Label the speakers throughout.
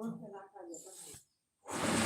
Speaker 1: 刚才那啥也不看。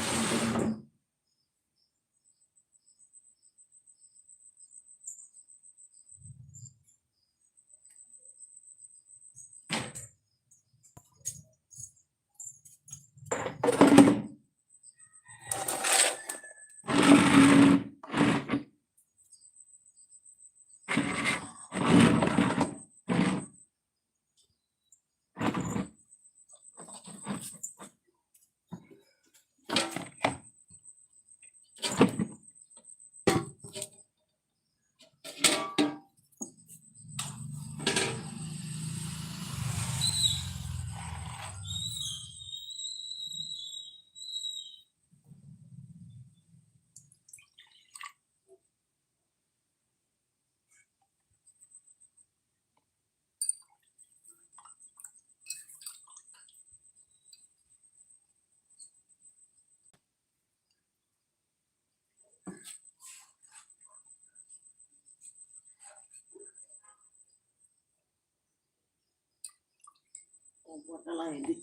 Speaker 1: di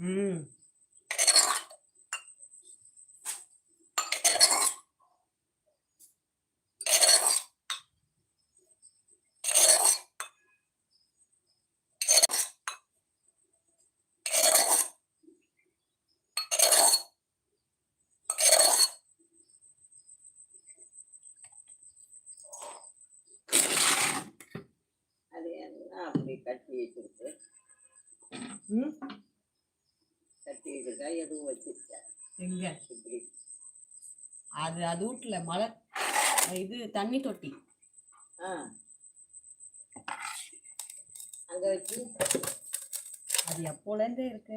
Speaker 2: Mm. அது அது வீட்டுல மழை இது தண்ணி தொட்டி அங்க அது இருந்தே இருக்கு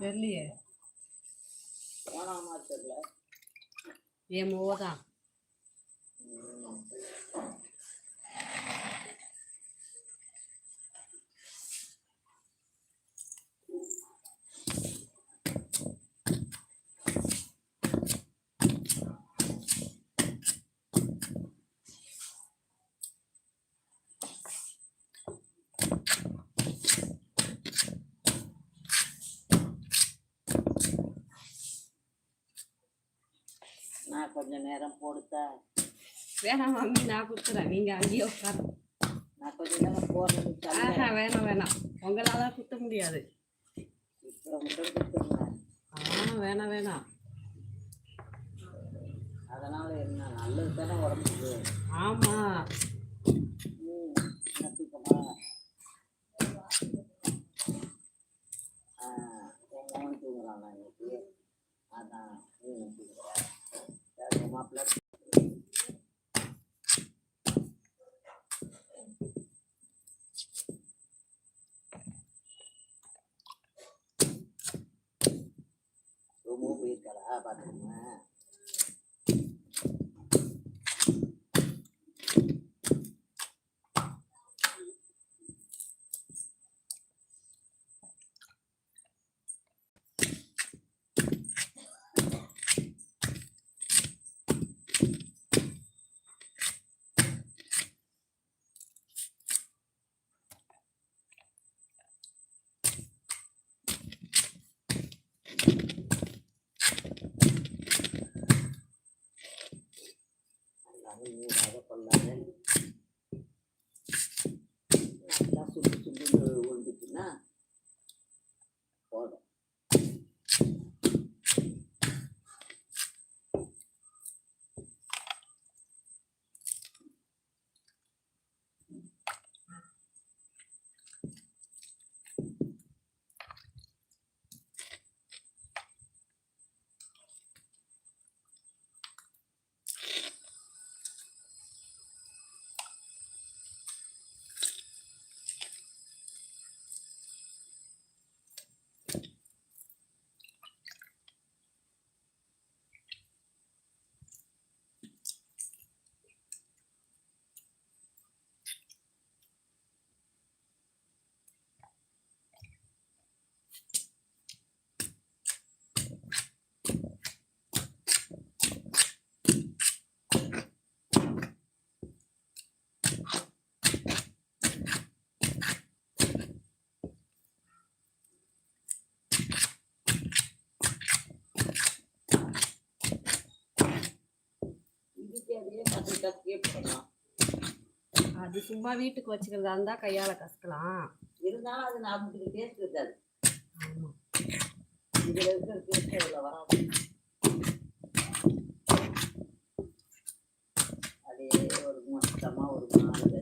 Speaker 2: தெரியலையே
Speaker 1: போனாமா தெரியல
Speaker 2: ஏன் மோதான்
Speaker 1: நான் கொஞ்சம் நேரம் போடுத்தேன்
Speaker 2: வேணாம் மம்மி நான் கொடுத்துறேன் நீங்கள் அங்கேயே உட்காரு
Speaker 1: நான் கொஞ்சம் நேரம் போடுறது
Speaker 2: ஆஹா வேணாம் வேணாம் உங்களால் குத்த முடியாது
Speaker 1: இப்போ மட்டும் கொடுத்துருந்தேன்
Speaker 2: ஆ வேணாம் வேணாம்
Speaker 1: அதனால் என்ன நல்லது தானே உடம்புக்கு ஆமாம் ம் தூங்குறான் நான் இன்னைக்கு அதான் Umuwi kalah laban con la nena. கத்தியே போடலாம்
Speaker 2: அது சும்மா வீட்டுக்கு வச்சுக்கிறதா இருந்தால் கையால் கசக்கலாம்
Speaker 1: இருந்தாலும் அது நமக்கு டேஸ்ட் இருக்காது ஆமாம் இதில் இருக்கிற டேஸ்ட் வராது அதே ஒரு மொத்தமா ஒரு நாலு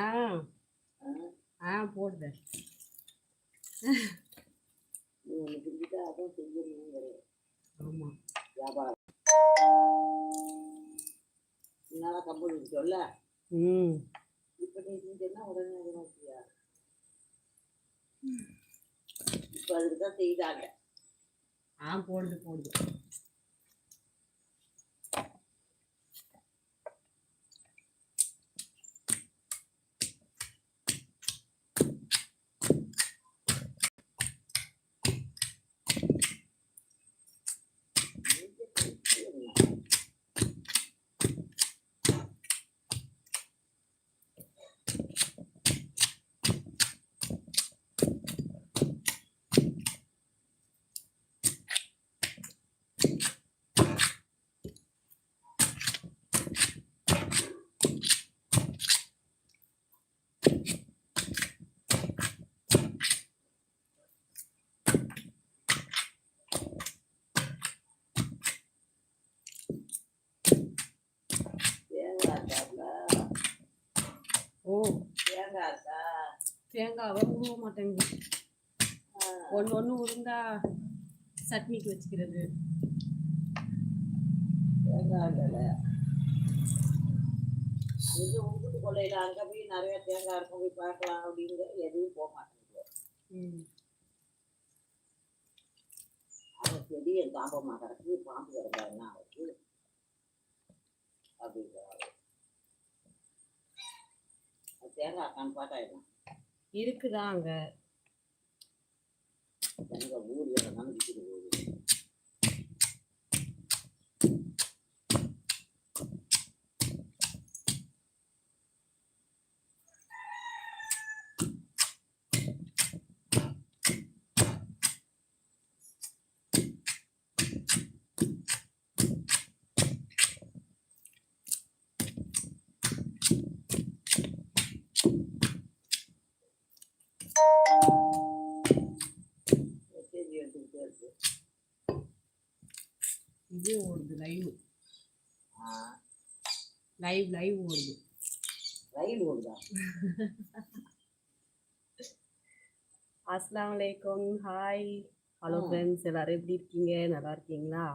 Speaker 2: ஆ ஆ போடுறேன் ஆமாம் வியாபாரம்
Speaker 1: என்னால் கம்பெனி சொல்ல ம் இப்போ நீ செஞ்சேன்னா உடனே அது நோக்கியா அதுக்கு தான் செய்தாங்க
Speaker 2: ஆ போடுது போடுது தேங்காவை உருவ மாட்டேங்குது ஒன்று ஒன்று உருந்தா சட்னிக்கு வச்சுக்கிறது
Speaker 1: இது உங்கட்டு கொள்ளையில் அங்கே போய் நிறைய தேங்காய் இருக்கும் போய் பார்க்கலாம் அப்படிங்கிற எதுவும் போக மாட்டேங்குது அந்த செடி என் தாபமாக பாம்பு கிடந்தா என்ன அப்படிங்கிற தேங்காய் கான் பாட்டாயிடும்
Speaker 2: இருக்குதாங்க
Speaker 1: எங்கள் ஊரில் நமக்கு
Speaker 2: இது ஓடுது லைவ் லைவ் லைவ் ஓடுது லைவ் ஓடுதா அஸ்லாம் வலைக்கம் ஹாய் ஹலோ ஃப்ரெண்ட்ஸ் எல்லாரும் எப்படி இருக்கீங்க நல்லா இருக்கீங்களா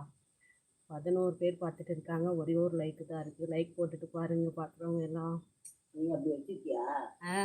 Speaker 2: பதினோரு பேர் பார்த்துட்டு இருக்காங்க ஒரே ஒரு லைக்கு தான் இருக்குது லைக் போட்டுட்டு பாருங்க பார்க்குறவங்க எல்லாம்
Speaker 1: நீங்கள் அப்படி வச்சுருக்கியா ஆ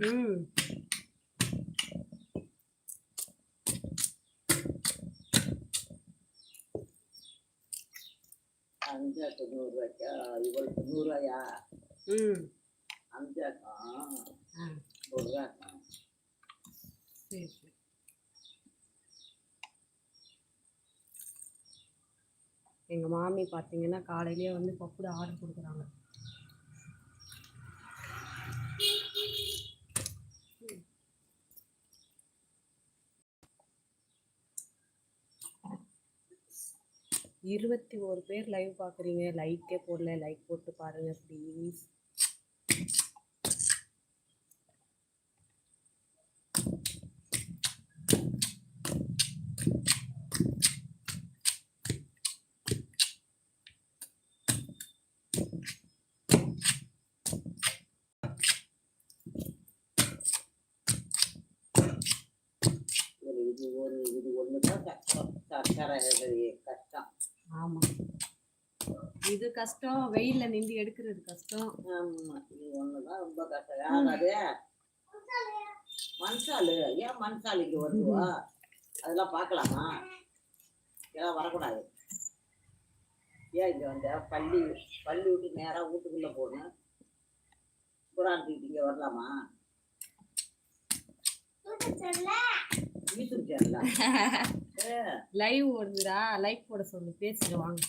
Speaker 1: Mmm. రూపాయలకి
Speaker 2: எங்கள் மாமி பார்த்தீங்கன்னா காலையிலேயே வந்து பப்புடு ஆர்டர் கொடுக்குறாங்க இருபத்தி ஒரு பேர் லைவ் பார்க்குறீங்க லைக்கே போடல லைக் போட்டு பாருங்க ப்ளீஸ்
Speaker 1: இது ஒரு இது ஒன்று தான்
Speaker 2: இது கஷ்டம் வெயில்ல நின்று எடுக்கிறது
Speaker 1: கஷ்டம் ஆமா இது ஒண்ணுதான் ரொம்ப கஷ்டம் யாராவது மனசாலு ஏன் மனசாலு இங்க வருவா அதெல்லாம் பார்க்கலாமா இதெல்லாம் வரக்கூடாது ஏன் இங்க வந்த பள்ளி பள்ளி விட்டு நேரா வீட்டுக்குள்ள போகணும் குரான் இங்க வரலாமா வீட்டுக்கு
Speaker 2: லைவ் வருதுடா லைக் போட சொல்லு பேசிடுவாங்க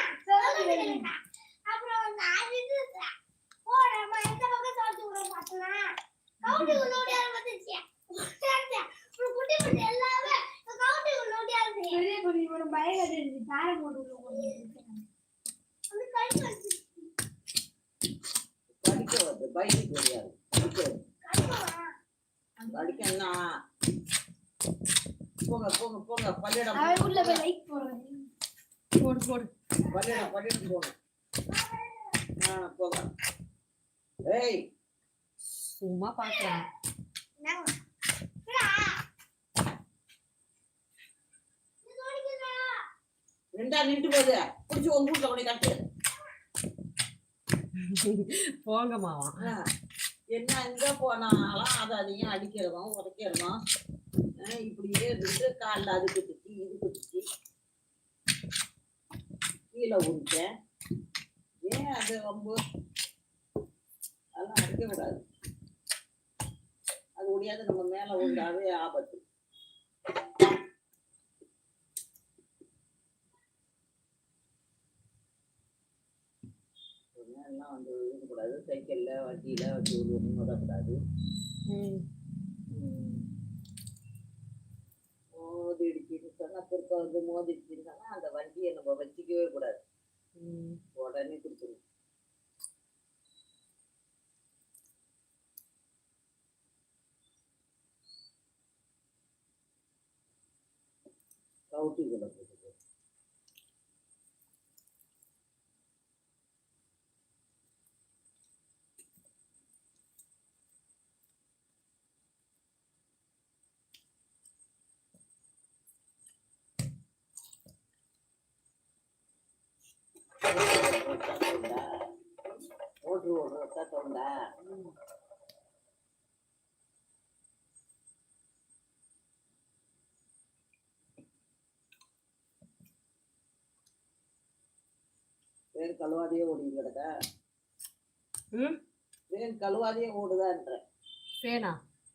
Speaker 2: ஏய் சும்மா ரெண்டா போங்க மாவா
Speaker 1: என்ன எங்க போனாலும் அதை அதையும் அடிக்கிறதும் உடைக்கிறதும் இப்படியே இருந்து காலில் அது கட்டுச்சு இது குத்துச்சு கீழே உருட்டேன் ஏன் அது ரொம்ப அதெல்லாம் கூடாது அது முடியாது நம்ம மேலே உண்டாவே ஆபத்து எல்லாம் வந்து விழுகக்கூடாது சைக்கிளில் வண்டியில் வச்சு விழுகக்கூடாது மோதிடுச்சின்னு சொன்னா குறுக்க வந்து மோதிடுச்சின்னு சொன்னால் அந்த வண்டியை நம்ம வச்சுக்கவே கூடாது உடனே கொடுத்துருவோம் கவுட்டி கொடுக்கும் ஓட்டு ஓடுற தோண்டா வேறு கழுவாதையே ஓடிங்க கிடக்கா ம் வேன் கழுவாதையே ஓடுதான்ற பேனா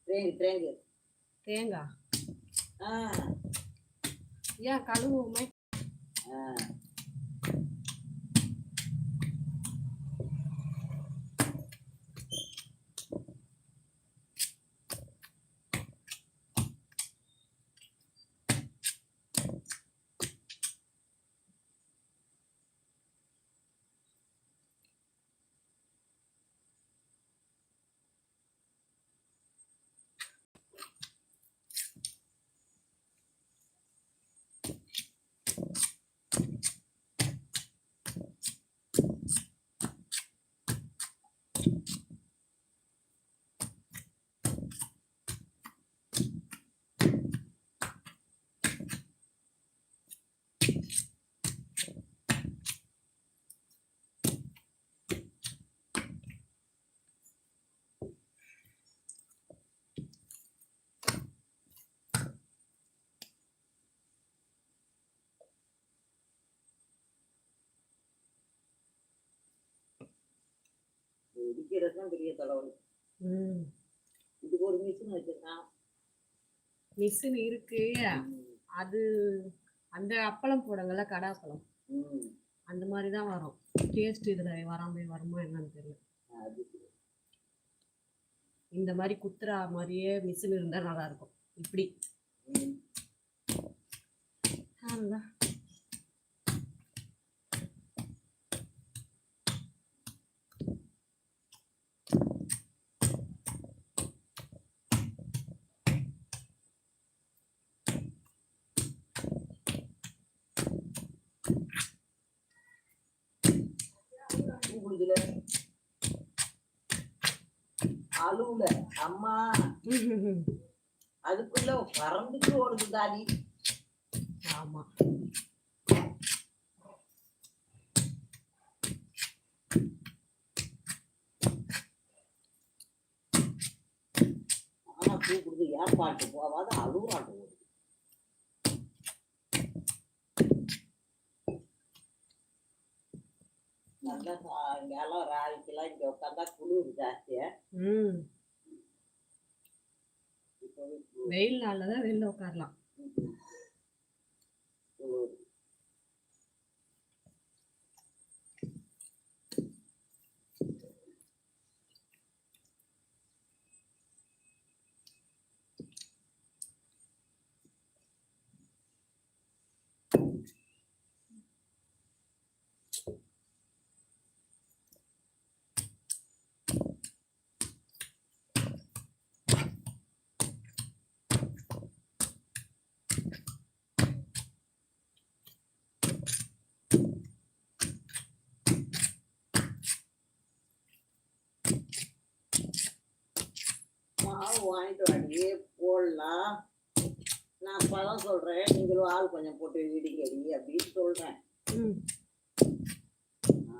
Speaker 1: ட்ரெயின் ட்ரெயின்கு
Speaker 2: தேங்காய் ஆ ஏன் கழுவுமே ஆ
Speaker 1: இடிக்கிறது தான் பெரிய தலைவலி இது ஒரு மிஷின் வச்சிருக்கான்
Speaker 2: மிஷின் இருக்கு அது அந்த அப்பளம் போடுங்கள்ல கடாப்பழம் அந்த மாதிரி தான் வரும் டேஸ்ட் இதில் வராமே வருமா என்னன்னு தெரியல இந்த மாதிரி குத்துறா மாதிரியே மிஷின் இருந்தால் நல்லா இருக்கும் இப்படி அதுதான் அம்மா அதுக்குள்ள பறந்துட்டு ஓடுது தாடி ஆமா ஆனா பூ கொடுத்து ஏற்பாட்டு போவாது அழுவாட்டு ஓடுது நல்லா இங்கே எல்லாம் ராவிக்கெல்லாம் இங்கே உட்காந்தா குளிர் ஜாஸ்தியா வெயில் நாள்ல தான் வெளில உட்காரலாம்
Speaker 1: வாங்கிட்டு வாங்கி போடலாம் நான் பழம் சொல்கிறேன் நீங்களும் ஆள் கொஞ்சம் போட்டு இடிங்கடி அப்படின்னு சொல்கிறேன்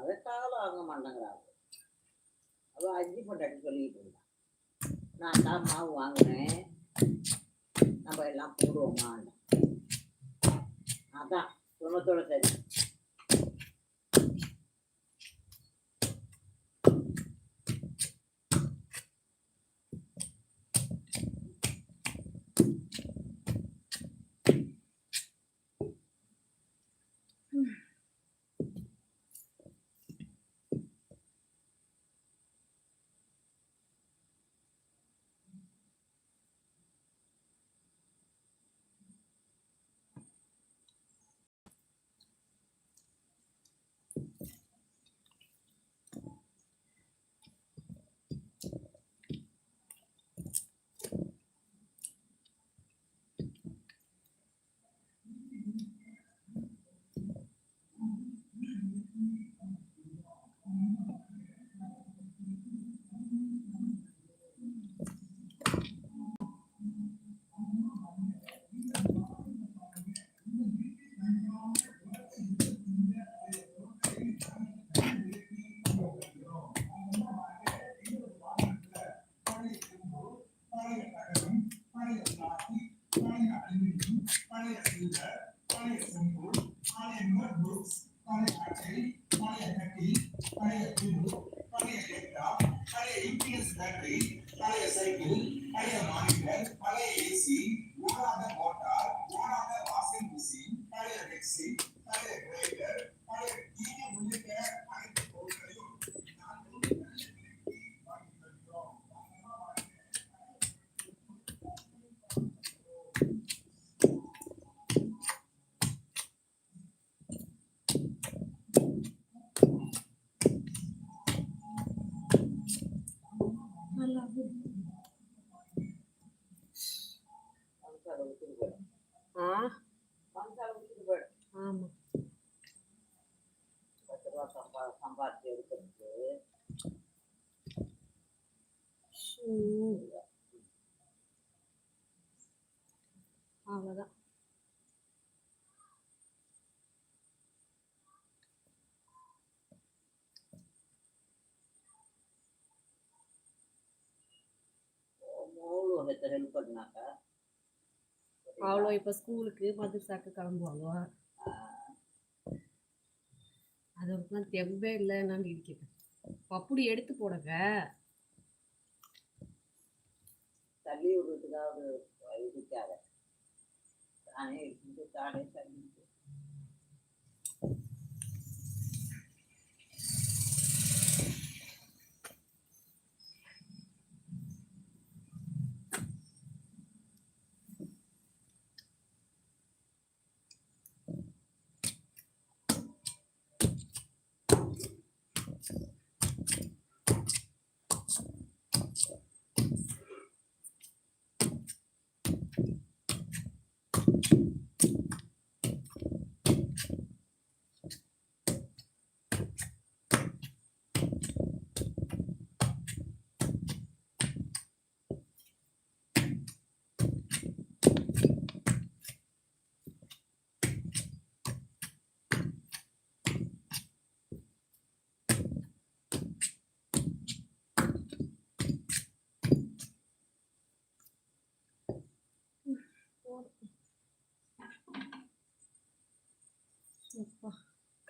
Speaker 1: அதற்காகலாம் வாங்க மாட்டேங்கிறாங்க அவள் அஞ்சு பொண்டாட்டி சொல்லிக்கிட்டு இருந்தேன் நான் தான் மாவு வாங்கினேன் நம்ம எல்லாம் போடுவோம் அதான் சொன்னத்தோட சரி அவங்க ஹெல்ப் பண்ணாங்க
Speaker 2: அவ்வளோ இப்போ ஸ்கூலுக்கு மதுசாக்கு கிளம்புவாங்க அது வரைக்கும் தான் தெம்பே இல்லை நான் இருக்கிறேன் பப்புடி எடுத்து போடுங்க
Speaker 1: தள்ளி விடுறதுக்காக இதுக்காக தானே இருந்து தானே தள்ளி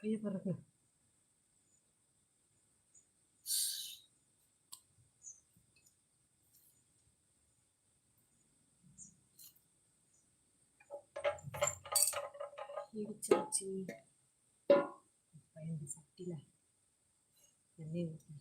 Speaker 2: கையை பாருங்க இடிச்சாச்சு பயந்து சட்டியில் எண்ணெய் ஊற்றி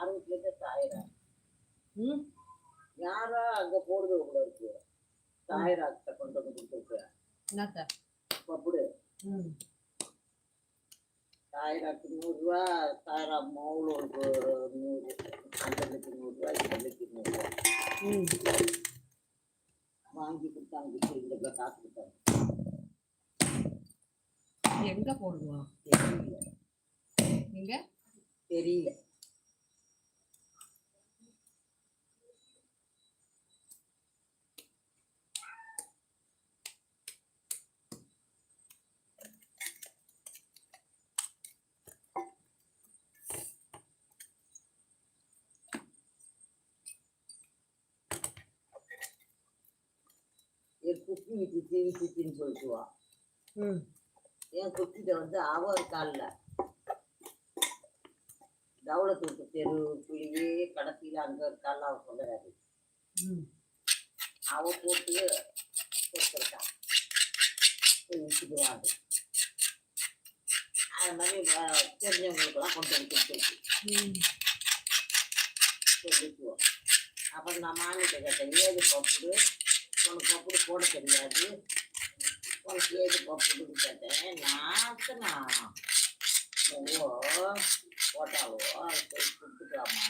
Speaker 1: யாரும் கேட்க தாயரா ம் யாரா அங்க போறது கூட இருக்கு தாயரா கிட்ட கொண்டு வந்து
Speaker 2: கொடுத்துருக்க
Speaker 1: பப்புடு தாயராக்கு நூறுரூவா தாயரா மவுல ஒரு நூறு அஞ்சலுக்கு நூறுரூவா இஞ்சலுக்கு நூறுரூவா வாங்கி கொடுத்தாங்க இந்த காசு கொடுத்தாங்க
Speaker 2: எங்க போடுவோம் தெரியல எங்க
Speaker 1: தெரியல குத்தி விட்டுச்சு விட்டுச்சுன்னு சொல்லிட்டுவா என் குத்திட்ட வந்து அவ ஒரு காலில் தவளத்துக்கு புள்ளியே கடைசியில் அங்கே ஒரு காலில் அவ சொல்லுறாரு அவ போட்டு கொடுத்துருக்கான் விட்டுக்குவாங்க அது மாதிரி தெரிஞ்சவங்களுக்கெல்லாம் கொண்டு வந்து கொடுத்துருக்கு அப்புறம் நான் மாமிட்ட கேட்டேன் ஏது பப்பு உனக்கு பப்புடு போட தெரியாது உனக்கு ஏது பப்புடு கேட்டேன் நாத்தனா போட்டாலோ அதை போய் கொடுத்துக்கலாமா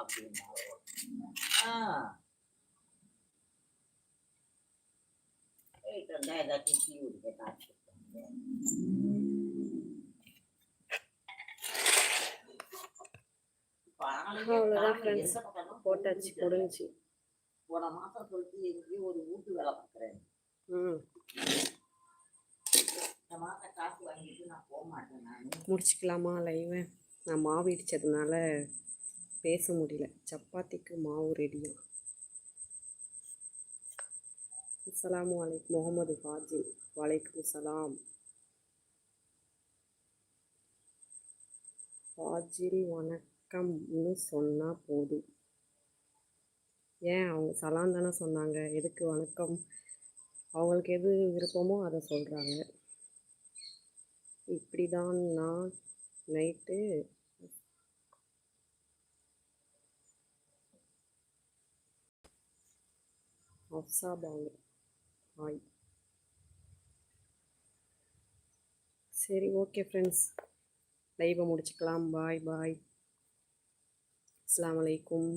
Speaker 1: அப்படின்னாலோ ஆ ஏதாச்சும்
Speaker 2: போட்டாச்சு முடிஞ்சு
Speaker 1: போன மாசம் சொல்லிட்டு எங்கேயோ ஒரு வீட்டு வேலை பார்க்குறேன் இந்த மாதம் காசு வாங்கிட்டு நான்
Speaker 2: போக மாட்டேன் நான் முடிச்சுக்கலாமா லைவு நான் மாவு இடித்ததுனால பேச முடியல சப்பாத்திக்கு மாவு ரெடியா அஸ்லாம் வலைக் முகமது ஃபாஜி வலைக்கும் சலாம் ஃபாஜில் வணக்கம்னு சொன்னால் போதும் ஏன் அவங்க சலான் தானே சொன்னாங்க எதுக்கு வணக்கம் அவங்களுக்கு எது விருப்பமோ அதை சொல்கிறாங்க இப்படி தான் நான் நைட்டு அப்சாபாங்க ஆய் சரி ஓகே ஃப்ரெண்ட்ஸ் லைவை முடிச்சுக்கலாம் பாய் பாய் அஸ்லாம் வலைக்கும்